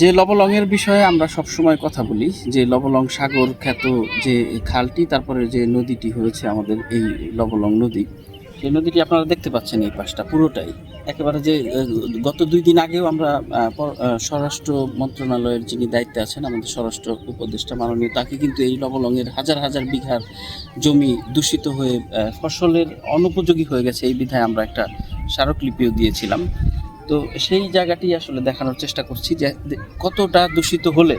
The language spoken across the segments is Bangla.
যে লবলংয়ের বিষয়ে আমরা সবসময় কথা বলি, যে লবলং সাগর খ্যাত যে খালটি, তারপরে যে নদীটি হয়েছে আমাদের এই লবলং নদী, সেই নদীটি আপনারা দেখতে পাচ্ছেন এই পাশটা পুরোটাই। একেবারে যে গত দুই দিন আগেও আমরা স্বরাষ্ট্র মন্ত্রণালয়ের যিনি দায়িত্বে আছেন, আমাদের স্বরাষ্ট্র উপদেষ্টা মাননীয়, তাকে কিন্তু এই লবলংয়ের হাজার হাজার বিঘার জমি দূষিত হয়ে ফসলের অনুপযোগী হয়ে গেছে। এই বিধায় আমরা একটা স্মারকলিপিও দিয়েছিলাম। তো সেই জায়গাটি আসলে দেখানোর চেষ্টা করছি যে কতটা দূষিত হলে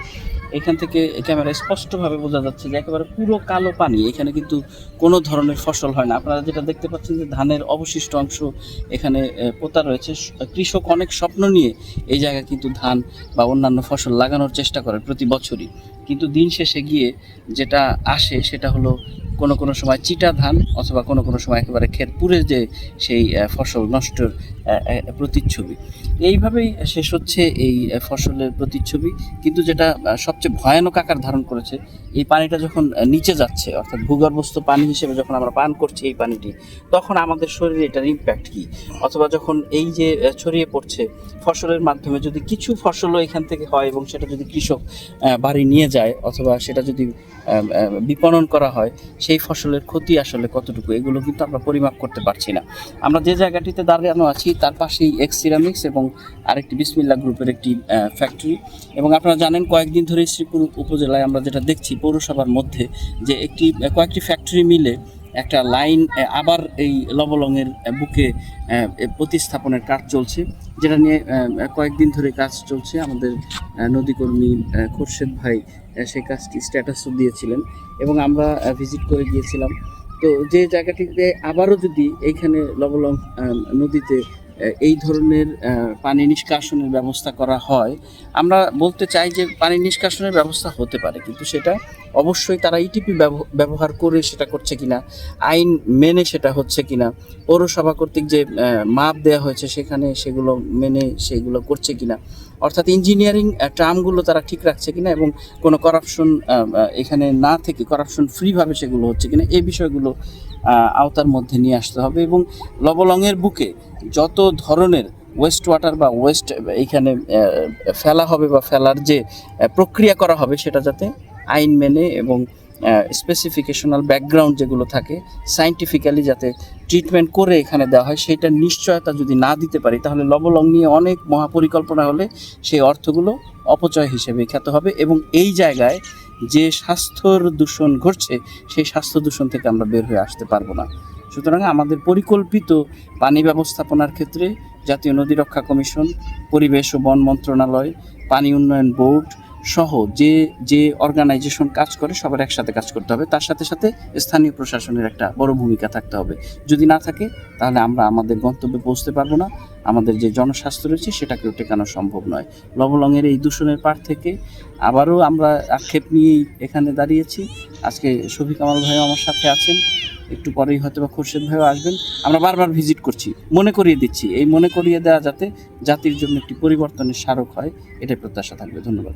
এখান থেকে ক্যামেরা স্পষ্টভাবে বোঝা যাচ্ছে যে একেবারে পুরো কালো পানি, এখানে কিন্তু কোনো ধরনের ফসল হয় না। আপনারা যেটা দেখতে পাচ্ছেন যে ধানের অবশিষ্ট অংশ এখানে পোতা রয়েছে। কৃষক অনেক স্বপ্ন নিয়ে এই জায়গায় কিন্তু ধান বা অন্যান্য ফসল লাগানোর চেষ্টা করে প্রতি বছরই। কিন্তু দিন শেষে গিয়ে যেটা আসে সেটা হলো কোনো কোনো সময় চিটা ধান অথবা কোনো কোনো সময় একেবারে ক্ষেত পুরে যে সেই ফসল নষ্টের প্রতিচ্ছবি। এইভাবেই শেষ হচ্ছে এই ফসলের প্রতিচ্ছবি। কিন্তু যেটা সবচেয়ে ভয়ানক আকার ধারণ করেছে, এই পানিটা যখন নিচে যাচ্ছে, অর্থাৎ ভূগর্ভস্থ পানি হিসেবে যখন আমরা পান করছি এই পানিটি, তখন আমাদের শরীরে এটার ইম্প্যাক্ট কী? অথবা যখন এই যে ছড়িয়ে পড়ছে, ফসলের মাধ্যমে যদি কিছু ফসলও এখান থেকে হয় এবং সেটা যদি কৃষক বাড়ি নিয়ে যায়, অথবা সেটা যদি বিপণন করা হয় সেই ফসলের ক্ষতি আসলে কতটুকু, এগুলো কিন্তু আমরা পরিমাপ করতে পারছি না। আমরা যে জায়গাটিতে দাঁড়ানো আছি, তার পাশেই এক্স সিরামিক্স এবং আরেকটি বিসমিল্লা গ্রুপের একটি ফ্যাক্টরি এবং আপনারা জানেন, কয়েকদিন ধরে শ্রীপুর উপজেলায় আমরা যেটা দেখছি, পৌরসভার মধ্যে যে একটি, কয়েকটি ফ্যাক্টরি মিলে একটা লাইন আবার এই লবলংয়ের বুকে প্রতিস্থাপনের কাজ চলছে, যেটা নিয়ে কয়েকদিন ধরে কাজ চলছে। আমাদের নদীকর্মী খোরশেদ ভাই সেই কাজটি স্ট্যাটাসও দিয়েছিলেন এবং আমরা ভিজিট করে গিয়েছিলাম। তো যে জায়গাটিতে আবারও যদি এইখানে লবলং নদীতে এই ধরনের পানি নিষ্কাশনের ব্যবস্থা করা হয়, আমরা বলতে চাই যে পানি নিষ্কাশনের ব্যবস্থা হতে পারে, কিন্তু সেটা অবশ্যই তারা ইটিপি ব্যবহার করে সেটা করছে কিনা আইন মেনে সেটা হচ্ছে কিনা পৌরসভা কর্তৃক যে মাপ দেওয়া হয়েছে সেখানে সেগুলো মেনে সেগুলো করছে কিনা অর্থাৎ ইঞ্জিনিয়ারিং টার্মগুলো তারা ঠিক রাখছে কিনা এবং কোনো করাপশন এখানে না থেকে করাপশন ফ্রিভাবে সেগুলো হচ্ছে কিনা এই বিষয়গুলো আওতার মধ্যে নিয়ে আসতে হবে এবং লবলংয়ের বুকে যত ধরনের ওয়েস্ট ওয়াটার বা ওয়েস্ট এইখানে আহ, ফেলা হবে বা ফেলার যে প্রক্রিয়া করা হবে সেটা যাতে আইন মেনে এবং স্পেসিফিকেশনাল ব্যাকগ্রাউন্ড যেগুলো থাকে সাইন্টিফিক্যালি যাতে ট্রিটমেন্ট করে এখানে দেওয়া হয় সেটার নিশ্চয়তা যদি না দিতে পারি, তাহলে লবলং নিয়ে অনেক মহাপরিকল্পনা হলে সেই অর্থগুলো অপচয় হিসেবে খ্যাত হবে এবং এই জায়গায় যে স্বাস্থ্যর দূষণ ঘটছে, সেই স্বাস্থ্য দূষণ থেকে আমরা বের হয়ে আসতে পারব না। সুতরাং আমাদের পরিকল্পিত পানি ব্যবস্থাপনার ক্ষেত্রে জাতীয় নদী রক্ষা কমিশন, পরিবেশ ও বন মন্ত্রণালয়, পানি উন্নয়ন বোর্ড সহ যে যে অর্গানাইজেশন কাজ করে, সবার একসাথে কাজ করতে হবে। তার সাথে সাথে স্থানীয় প্রশাসনের একটা বড় ভূমিকা থাকতে হবে। যদি না থাকে, তাহলে আমরা আমাদের গন্তব্যে পৌঁছতে পারব না। আমাদের যে জনস্বাস্থ্য রয়েছে, সেটাকেও টেকানো সম্ভব নয়। লবলংয়ের এই দূষণের পার থেকে আবারও আমরা আক্ষেপ নিয়েই এখানে দাঁড়িয়েছি। আজকে শফিক কামাল ভাইও আমার সাথে আছেন। একটু পরেই হয়তো বা খোরশেদ ভাইও আসবেন। আমরা বারবার ভিজিট করছি। মনে করিয়ে দিচ্ছি। এই মনে করিয়ে দেওয়া যাতে জাতির জন্য একটি পরিবর্তনের স্মারক হয়, এটাই প্রত্যাশা থাকবে। ধন্যবাদ।